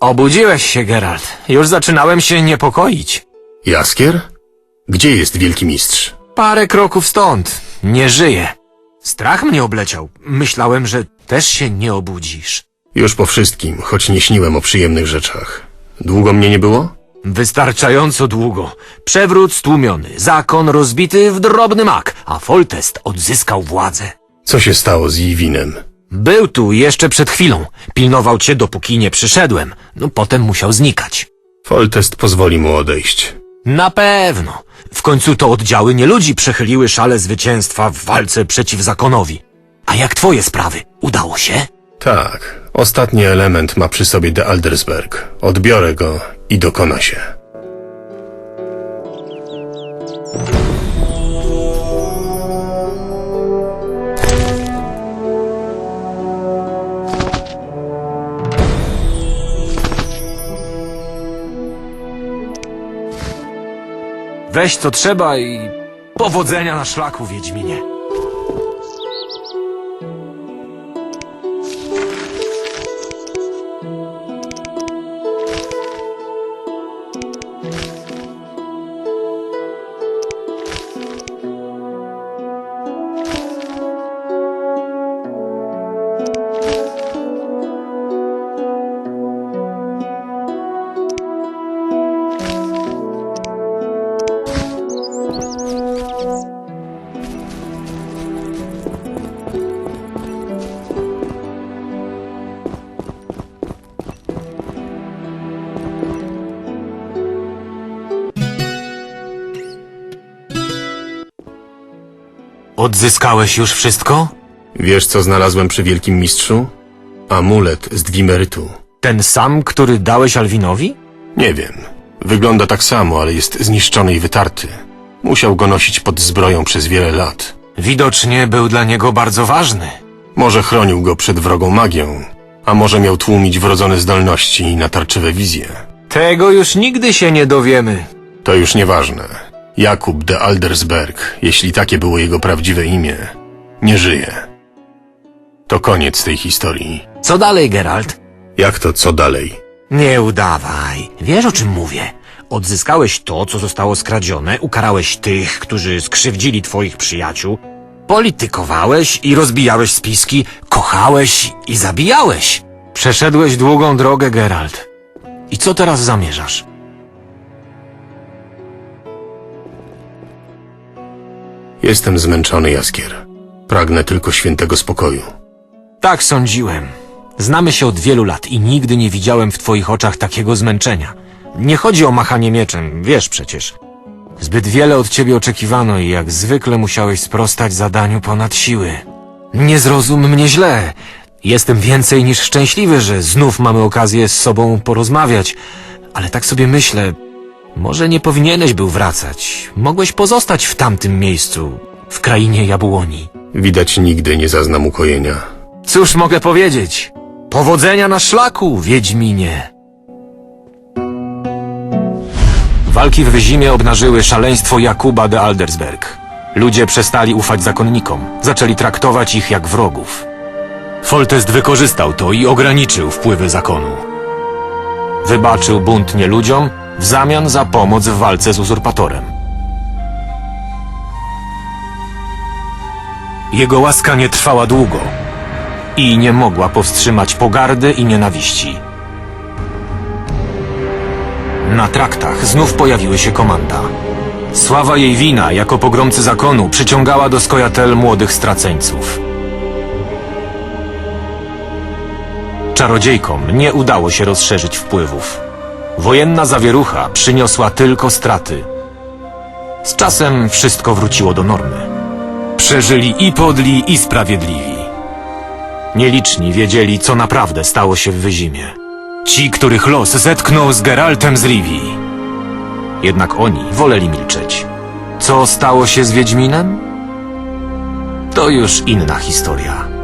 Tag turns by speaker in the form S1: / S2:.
S1: Obudziłeś się, Geralt. Już zaczynałem się niepokoić.
S2: Jaskier? Gdzie jest wielki mistrz?
S1: Parę kroków stąd. Nie żyje. Strach mnie obleciał. Myślałem, że też się nie obudzisz.
S2: Już po wszystkim, choć nie śniłem o przyjemnych rzeczach. Długo mnie nie było?
S1: Wystarczająco długo. Przewrót stłumiony, zakon rozbity w drobny mak, a Foltest odzyskał władzę.
S2: Co się stało z Iwinem?
S1: Był tu jeszcze przed chwilą. Pilnował cię, dopóki nie przyszedłem. No potem musiał znikać.
S2: Foltest pozwoli mu odejść.
S1: Na pewno. W końcu to oddziały nie ludzi przechyliły szale zwycięstwa w walce przeciw zakonowi. A jak twoje sprawy? Udało się?
S2: Tak, ostatni element ma przy sobie de Aldersberg. Odbiorę go i dokona się.
S1: Weź co trzeba i powodzenia na szlaku, Wiedźminie. Odzyskałeś już wszystko?
S2: Wiesz, co znalazłem przy wielkim mistrzu? Amulet z dwimerytu.
S1: Ten sam, który dałeś Alwinowi?
S2: Nie wiem. Wygląda tak samo, ale jest zniszczony i wytarty. Musiał go nosić pod zbroją przez wiele lat.
S1: Widocznie był dla niego bardzo ważny.
S2: Może chronił go przed wrogą magią, a może miał tłumić wrodzone zdolności i natarczywe wizje.
S1: Tego już nigdy się nie dowiemy.
S2: To już nieważne. Jakub de Aldersberg, jeśli takie było jego prawdziwe imię, nie żyje. To koniec tej historii.
S1: Co dalej, Geralt?
S2: Jak to co dalej?
S1: Nie udawaj. Wiesz o czym mówię. Odzyskałeś to, co zostało skradzione, ukarałeś tych, którzy skrzywdzili twoich przyjaciół, politykowałeś i rozbijałeś spiski, kochałeś i zabijałeś. Przeszedłeś długą drogę, Geralt. I co teraz zamierzasz?
S2: Jestem zmęczony, Jaskier. Pragnę tylko świętego spokoju.
S1: Tak sądziłem. Znamy się od wielu lat i nigdy nie widziałem w twoich oczach takiego zmęczenia. Nie chodzi o machanie mieczem, wiesz przecież. Zbyt wiele od ciebie oczekiwano i jak zwykle musiałeś sprostać zadaniu ponad siły. Nie zrozum mnie źle. Jestem więcej niż szczęśliwy, że znów mamy okazję z sobą porozmawiać, ale tak sobie myślę, może nie powinieneś był wracać. Mogłeś pozostać w tamtym miejscu, w krainie jabłoni.
S2: Widać nigdy nie zaznam ukojenia.
S1: Cóż mogę powiedzieć? Powodzenia na szlaku, Wiedźminie! Walki w Wyzimie obnażyły szaleństwo Jakuba de Aldersberg. Ludzie przestali ufać zakonnikom, zaczęli traktować ich jak wrogów. Foltest wykorzystał to i ograniczył wpływy zakonu. Wybaczył bunt nieludziom w zamian za pomoc w walce z uzurpatorem. Jego łaska nie trwała długo i nie mogła powstrzymać pogardy i nienawiści. Na traktach znów pojawiły się komanda. Sława jej wina jako pogromcy zakonu przyciągała do skojatel młodych straceńców. Czarodziejkom nie udało się rozszerzyć wpływów. Wojenna zawierucha przyniosła tylko straty. Z czasem wszystko wróciło do normy. Przeżyli i podli, i sprawiedliwi. Nieliczni wiedzieli, co naprawdę stało się w Wyzimie. Ci, których los zetknął z Geraltem z Rivii. Jednak oni woleli milczeć. Co stało się z Wiedźminem? To już inna historia.